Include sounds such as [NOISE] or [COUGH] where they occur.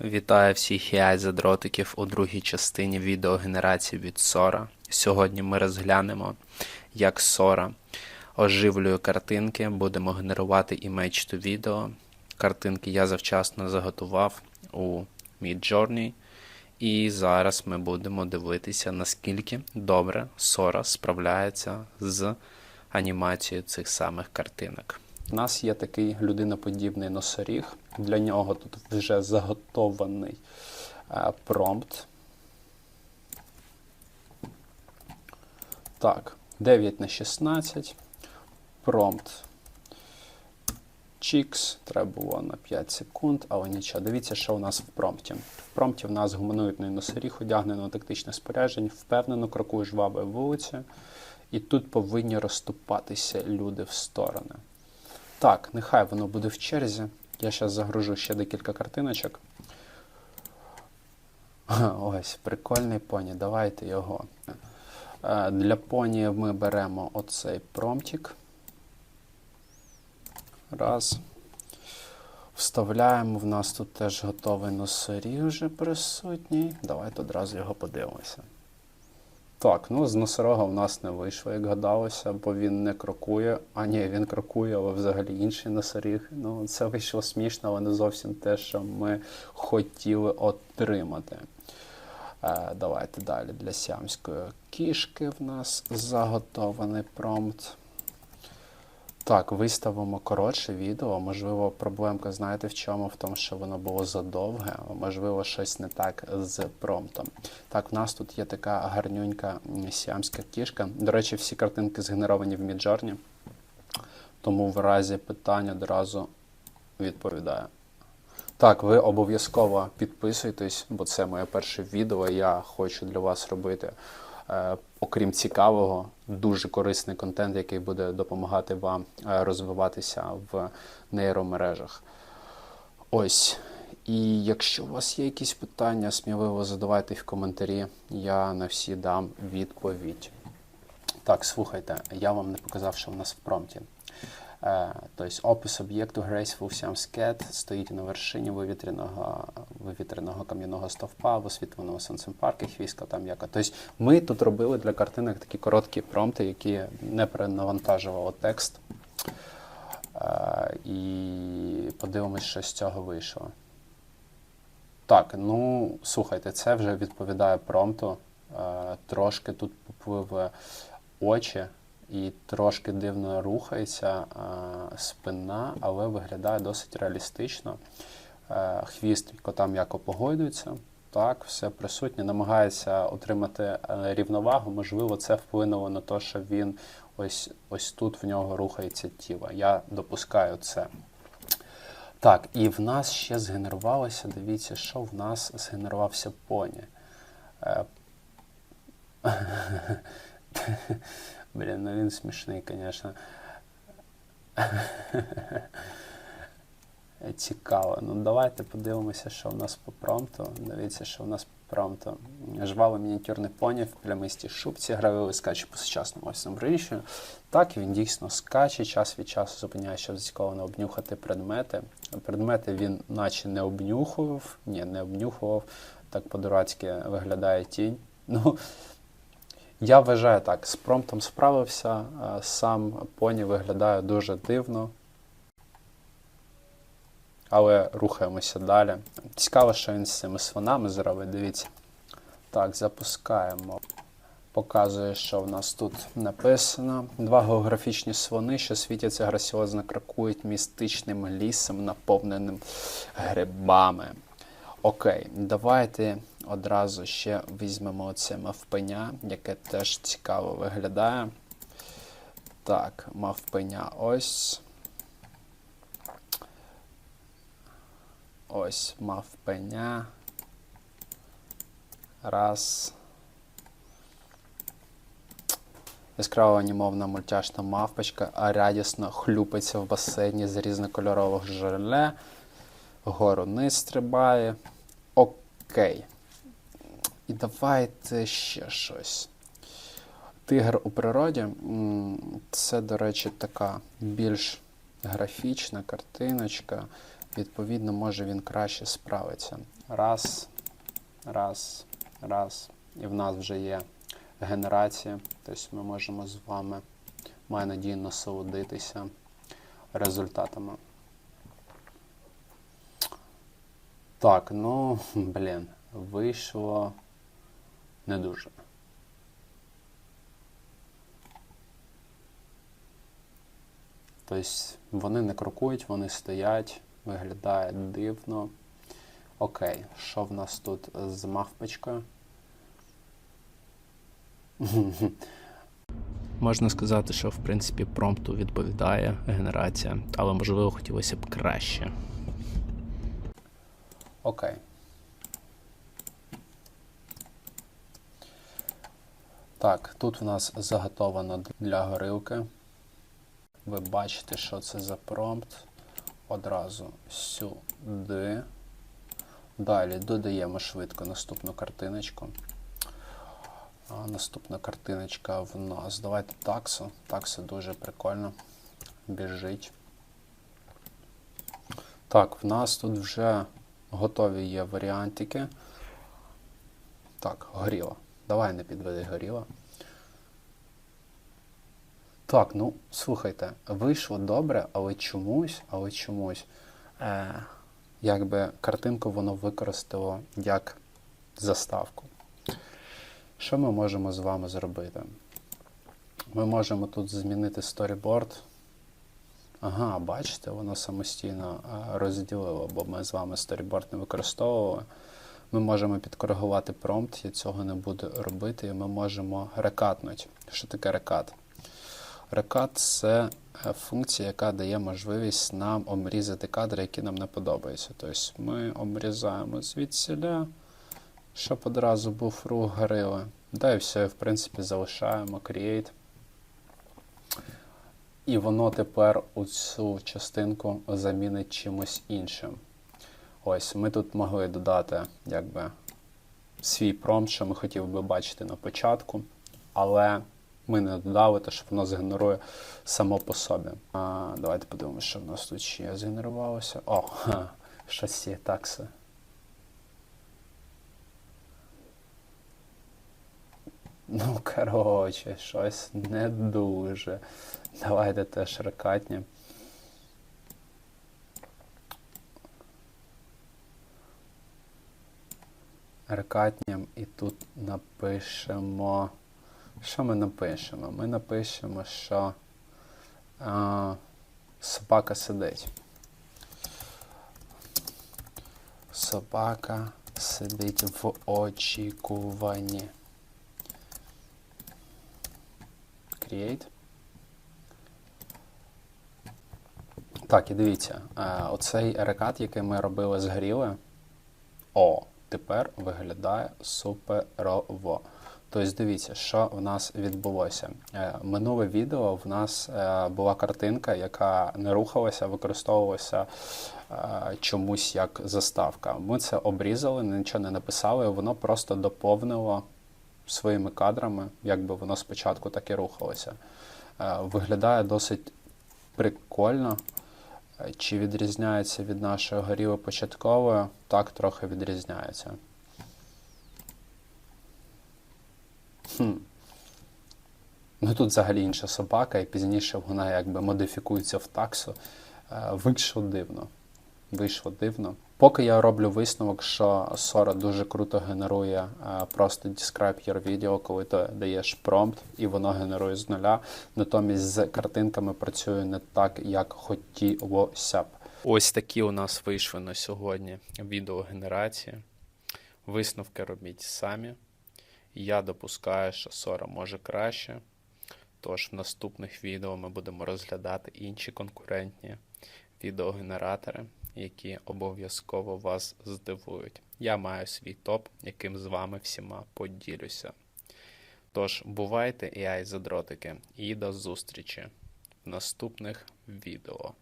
Вітаю всіх AI задротиків у другій частині відеогенерації від Sora. Сьогодні ми розглянемо, як Sora оживлює картинки, будемо генерувати image to video. Картинки я завчасно заготував у Midjourney. І зараз ми будемо дивитися, наскільки добре Sora справляється з анімацією цих самих картинок. У нас є такий людиноподібний носоріг. Для нього тут вже заготований е, промпт. Так, 9 на 16. Промпт. Чікс, треба було на 5 секунд, але нічого. Дивіться, що у нас в промпті. В промпті в нас гуманоїдний носоріг, одягнено тактичне спорядження, впевнено крокує жвавою вулицею. І тут повинні розступатися люди в сторони. Так, нехай воно буде в черзі. Я зараз загружу ще декілька картиночок. [LAUGHS] Ось, прикольний поні. Давайте його. Е, Для поні ми беремо оцей промптик. Раз. Вставляємо. В нас тут теж готовий носоріг вже присутній. Давайте одразу його подивимося. Так, ну з носорога в нас не вийшло, як гадалося, бо він не крокує. А ні, він крокує, але взагалі інший носоріг. Ну, це вийшло смішно, але не зовсім те, що ми хотіли отримати. Е, давайте далі для сямської кішки в нас заготований промпт. Так, виставимо коротше відео. Можливо, проблемка, знаєте, в чому? В тому, що воно було задовге, можливо, щось не так з промптом. Так, в нас тут є така гарнюнька сіамська кішка. До речі, всі картинки згенеровані в Midjourney, тому в разі питань одразу відповідаю. Так, ви обов'язково підписуйтесь, бо це моє перше відео. Я хочу для вас робити, е, окрім цікавого, дуже корисний контент, який буде допомагати вам е, розвиватися в нейромережах. Ось. І якщо у вас є якісь питання, сміливо задавайте в коментарі. Я на всі дам відповідь. Так, слухайте, я вам не показав, що в нас в промпті. Е, Тобто опис об'єкту Graceful Siam's Cat стоїть на вершині вивітряного, вивітряного кам'яного стовпа в освітленому сонцем парку, хвістка там яка. Тобто ми тут робили для картинок такі короткі промпти, які не перенавантажували текст. Е, І подивимось, що з цього вийшло. Так, ну слухайте, це вже відповідає промпту. Е, Трошки тут попливли очі і трошки дивно рухається е, спина, але виглядає досить реалістично. Е, Хвіст кота м'яко погойдується. Так, все присутнє, намагається отримати е, рівновагу. Можливо, це вплинуло на те, що він ось, ось тут в нього рухається тіло. Я допускаю це. Так, і в нас ще згенерувалося, дивіться, що в нас згенерувався поні. [LAUGHS] [LAUGHS] Е, Блін, ну смішний, звісно. Цікаво. Ну давайте подивимося, що в нас по промпту. Дивіться, що в нас по промпту. Жвавий мініатюрний поні в плямистій шубці, гравий скаче по сучасному ось рішенню. Так, він дійсно скаче, час від часу зупиняє, щоб зацікавлено обнюхати предмети. Предмети він наче не обнюхував, ні, не обнюхував. Так по-дурацьки виглядає тінь. Ну, я вважаю так, з промптом справився, сам поні виглядає дуже дивно. Але рухаємося далі. Цікаво, що він з цими слонами зробить, дивіться. Так, запускаємо. Показує, що в нас тут написано. Два географічні слони, що світяться граціозно крокують містичним лісом, наповненим грибами. Окей, давайте одразу ще візьмемо оце мавпеня, яке теж цікаво виглядає. Так, мавпеня ось. Ось мавпеня. Раз. Яскрава анімована мультяшна мавпочка, а радісно хлюпається в басейні з різнокольорових желе. Гору низ стрибає. Окей. І давайте ще щось. Тигр у природі це, до речі, така більш графічна картиночка. відповідно, може він краще справиться. Раз, раз, раз. І в нас вже є генерація. Тобто ми можемо з вами, маю надію, насолодитися результатами. Так, ну, блін, вийшло не дуже. Тобто вони не крокують, вони стоять, виглядає дивно. Окей, що в нас тут з мавпочкою? [LAUGHS] Можна сказати, що в принципі промпту відповідає генерація, але можливо хотілося б краще. Окей. Так, тут в нас заготовано для горилки. Ви бачите, що це за промпт. Одразу сюди. Далі додаємо швидко наступну картиночку. А, наступна картиночка в нас. Давайте таксу. Такса дуже прикольно. Біжить. Так, в нас тут вже готові є варіантики. Так, горіла. Давай не підведи горіла. Так, ну слухайте, вийшло добре, але чомусь, але чомусь, е, якби картинку воно використало як заставку. Що ми можемо з вами зробити? Ми можемо тут змінити сторіборд. Ага, бачите, воно самостійно е, розділило, бо ми з вами сторіборд не використовували. Ми можемо підкоригувати промпт, я цього не буду робити, і ми можемо рекатнути. Що таке рекат? Рекат це е, функція, яка дає можливість нам обрізати кадри, які нам не подобаються. Тобто ми обрізаємо звідсіля, щоб одразу був рух горили. Да, і все, в принципі, залишаємо Create. І воно тепер у цю частинку замінить чимось іншим. Ось, ми тут могли додати якби, свій промпт, що ми хотіли би бачити на початку, але ми не додали, те, що воно згенерує само по собі. А, Давайте подивимося, що в нас тут ще згенерувалося. О, щось є такси. Ну, коротше, щось не дуже. Давайте теж рекатні. Рекатням і тут напишемо. Що ми напишемо? Ми напишемо, що а, собака сидить. Собака сидить в очікуванні. Create. Так, і дивіться, е, оцей рекат, який ми робили з горіли, о, тепер виглядає суперово. Тобто, дивіться, що в нас відбулося. Е, Минуле відео в нас е, була картинка, яка не рухалася, використовувалася е, чомусь як заставка. Ми це обрізали, нічого не написали, воно просто доповнило своїми кадрами, якби воно спочатку так і рухалося. Виглядає досить прикольно. Е, Чи відрізняється від нашої горіли початкової? Так, трохи відрізняється. Хм. Ну тут взагалі інша собака, і пізніше вона якби модифікується в таксу. Е, Вийшло дивно. Вийшло дивно. Поки я роблю висновок, що Sora дуже круто генерує е, просто describe your video, коли ти даєш промпт, і воно генерує з нуля. Натомість з картинками працює не так, як хотілося б. Ось такі у нас вийшли на сьогодні відеогенерації. Висновки робіть самі. Я допускаю, що Sora може краще. Тож в наступних відео ми будемо розглядати інші конкурентні відеогенератори, які обов'язково вас здивують. Я маю свій топ, яким з вами всіма поділюся. Тож, бувайте, AI задротики, і до зустрічі в наступних відео.